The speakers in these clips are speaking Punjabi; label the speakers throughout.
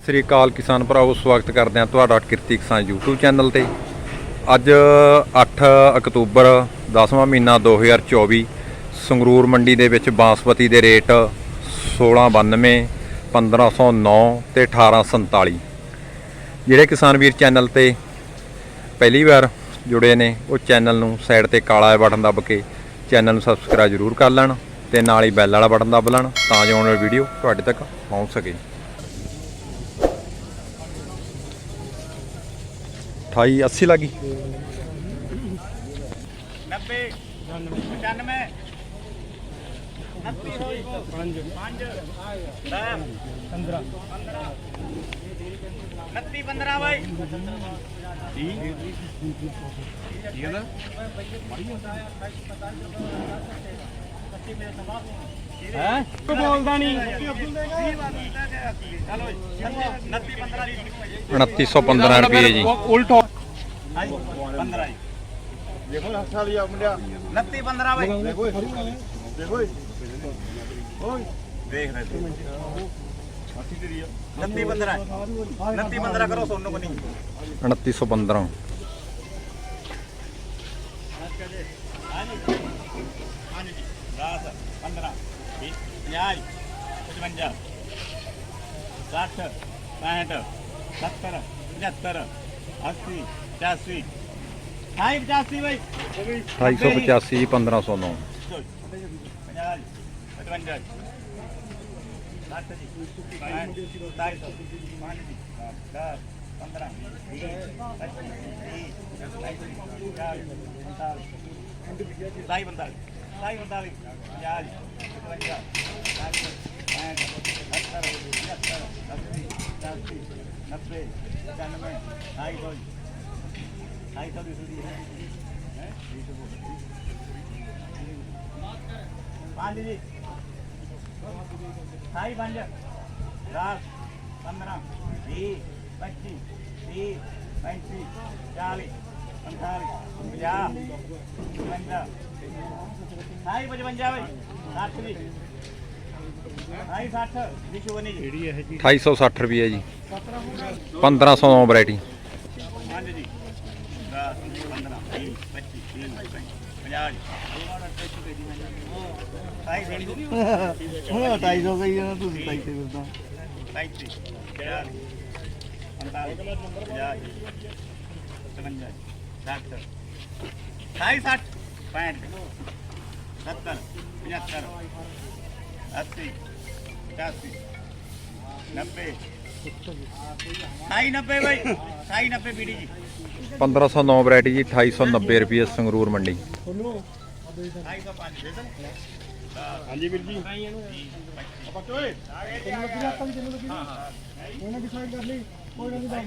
Speaker 1: ਸਤਿ ਸ੍ਰੀ ਅਕਾਲ ਕਿਸਾਨ ਭਰਾਵੋ, ਸਵਾਗਤ ਕਰਦੇ ਹਾਂ ਤੁਹਾਡਾ ਕਿਰਤੀ ਕਿਸਾਨ YouTube ਚੈਨਲ ਤੇ। ਅੱਜ 8 ਅਕਤੂਬਰ 10ਵਾਂ ਮਹੀਨਾ 2024 ਸੰਗਰੂਰ ਮੰਡੀ ਦੇ ਵਿੱਚ ਬਾਸਪਤੀ ਦੇ ਰੇਟ 1692 1509 ਤੇ 1847 ਜਿਹੜੇ ਕਿਸਾਨ ਵੀਰ ਚੈਨਲ ਤੇ ਪਹਿਲੀ ਵਾਰ ਜੁੜੇ ਨੇ, ਉਹ ਚੈਨਲ ਨੂੰ ਸਾਈਡ ਤੇ ਕਾਲਾ ਬਟਨ ਦੱਬ ਕੇ ਚੈਨਲ ਨੂੰ ਸਬਸਕ੍ਰਾਈਬ ਜ਼ਰੂਰ ਕਰ ਲੈਣ ਤੇ ਨਾਲ ਹੀ ਬੈਲ ਵਾਲਾ ਬਟਨ ਦੱਬ ਲੈਣ ਤਾਂ ਜੋ ਆਉਣ ਵਾਲੀ ਵੀਡੀਓ ਤੁਹਾਡੇ ਤੱਕ ਪਹੁੰਚ ਸਕੇ। 28 80 ਲੱਗੀ
Speaker 2: 90 95 ਨੱਤੀ ਹੋਈ 5 5 10 15 ਨੱਤੀ 15 ਬਾਈ।
Speaker 3: ਹੈ? ਤੂੰ ਬੋਲਦਾ ਨਹੀਂ
Speaker 2: ਚਲੋ ਨੱਤੀ 15 ਦੀ
Speaker 1: 2915 ਰੁਪਏ ਜੀ
Speaker 3: ਉਲਟ
Speaker 2: 15 ਜੀ। ਦੇਖੋ ਹੱਥਾਂ ਲਈ ਆ ਮੁੰਡਿਆ ਨੱਤੀ 15 ਬਾਈ ਦੇਖੋ ਦੇਖੋ ਓਏ ਦੇਖ ਰਹੇ ਤੂੰ ਨੱਤੀ 15 ਨੱਤੀ 15 ਕਰੋ ਸੋਨੂੰ ਬਣੀ
Speaker 1: 2915
Speaker 2: ਹਾਂਜੀ ਹਾਂਜੀ ਜੀ। 10 15 20 50 55 60 65 70 75 80 85 ਹਾਈ 85 ਬਾਈ
Speaker 1: 2885 1509
Speaker 2: 50 55 60 ਜੀ 65 70 5 ਜੀ 10 15 20 ਸਾਈ ਬੰਦਾ ਸਾਈ ਬੰਦਾ ਲਈ 50 55 60 65 70 80 90 90 95 ਸਾਈ ਦੋ ਸਾਈ ਤੋਂ ਦੀ ਸੁਣੀ ਹੈ ਹੈ ਪੰਜ ਜੀ ਸਾਈ ਪੰਜ 10 15 20 25 30 35 40 45 50 55 ਸਾਈ 55 ਬਈ 60 ਜੀ ਸਾਈ 60 ਵਿਸ਼ੂ ਬਣੀ ਜੀ
Speaker 1: 2860 ਰੁਪਏ ਜੀ 1509 ਵੈਰਾਈਟੀ
Speaker 2: ਪੰਜ ਜੀ 10 15 20 25 30 50 ਸਾਈ ਦੇਣੀ
Speaker 3: ਹੁਣ 250 ਕਹੀ ਜਾਣਾ ਤੁਸੀਂ ਤਾਈ ਤੇ ਫਿਰਦਾ
Speaker 2: 35 40 45 50 55 60 60 65 70 75 80 85 90 ਸਾਈ 90 ਬਈ ਸਾਈ 90 ਬੀੜੀ ਜੀ।
Speaker 1: 1509 ਵੈਰਾਈਟੀ ਜੀ 2890 ਰੁਪਏ ਸੰਗਰੂਰ ਮੰਡੀ।
Speaker 2: ਸਾਈ ਦਾ 5 ਦੇ ਦੇ
Speaker 3: ਹਾਂਜੀ ਵੀਰ ਜੀ।
Speaker 2: ਆਪਾਂ ਚੋਏ
Speaker 3: ਉਹਨਾਂ ਡਿਸਾਈਡ ਕਰ ਲਈ ਕੋਈ ਨਾ ਦੱਸ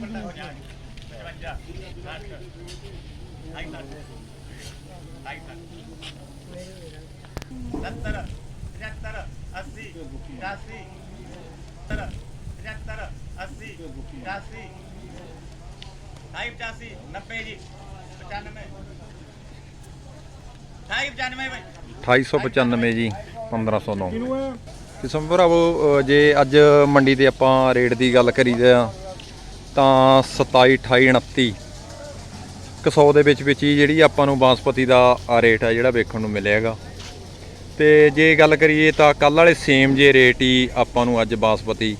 Speaker 2: ਸੱਤਰ ਪਝੱਤਰ ਅੱਸੀ ਇਕਾਸੀ ਸੱਤਰ। ਪਝੱਤਰ ਅੱਸੀ ਇਕਾਸੀ ਢਾਈ ਪਚਾਸੀ ਨੱਬੇ ਜੀ ਪਚਾਨਵੇਂ ਢਾਈ ਪਚਾਨਵੇਂ ਬਾਈ
Speaker 1: 2895 ਜੀ 1509 ਕਿਸਮ ਭਰਾਵੋ ਜੇ ਅੱਜ ਮੰਡੀ ਤੇ ਆਪਾਂ ਰੇਟ ਦੀ ਗੱਲ ਕਰੀਦੇ ਆ ਤਾਂ 27 28 29 100 ਦੇ ਵਿੱਚ ਵਿੱਚ ਹੀ ਜਿਹੜੀ ਆਪਾਂ ਨੂੰ ਬਾਸਪਤੀ ਦਾ ਆ ਰੇਟ ਆ ਜਿਹੜਾ ਵੇਖਣ ਨੂੰ ਮਿਲਿਆ ਹੈਗਾ ਤੇ ਜੇ ਗੱਲ ਕਰੀਏ ਤਾਂ ਕੱਲ ਵਾਲੇ ਸੇਮ ਜੇ ਰੇਟ ਹੀ ਆਪਾਂ ਨੂੰ ਅੱਜ ਬਾਸਪਤੀ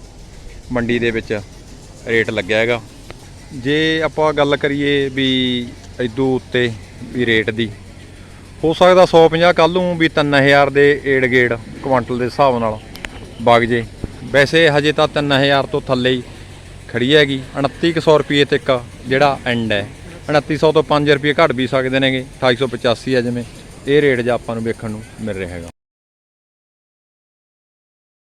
Speaker 1: ਮੰਡੀ ਦੇ ਵਿੱਚ ਰੇਟ ਲੱਗਿਆ ਹੈਗਾ। ਜੇ ਆਪਾਂ ਗੱਲ ਕਰੀਏ ਵੀ ਇਦੋਂ ਉੱਤੇ ਵੀ ਰੇਟ ਦੀ, ਹੋ ਸਕਦਾ 150 ਕੱਲ ਨੂੰ ਵੀ 3000 ਦੇ ਏੜ ਗੇੜ ਕੁਆਂਟਲ ਦੇ ਹਿਸਾਬ ਨਾਲ ਵਗ ਜੇ। ਵੈਸੇ ਹਜੇ ਤਾਂ 3000 ਤੋਂ ਥੱਲੇ ਹੀ ਖੜੀ ਹੈਗੀ। 2900 ਰੁਪਏ ਤੱਕ ਜਿਹੜਾ ਐਂਡ ਹੈ। 2900 ਤੋਂ 5 ਰੁਪਏ ਘੱਟ ਵੀ ਸਕਦੇ ਨੇਗੇ। 2885 ਹੈ ਜਿਵੇਂ। ਇਹ ਰੇਟ ਜਾਂ ਆਪਾਂ ਨੂੰ ਵੇਖਣ ਨੂੰ ਮਿਲ ਰਿਹਾ ਹੈਗਾ।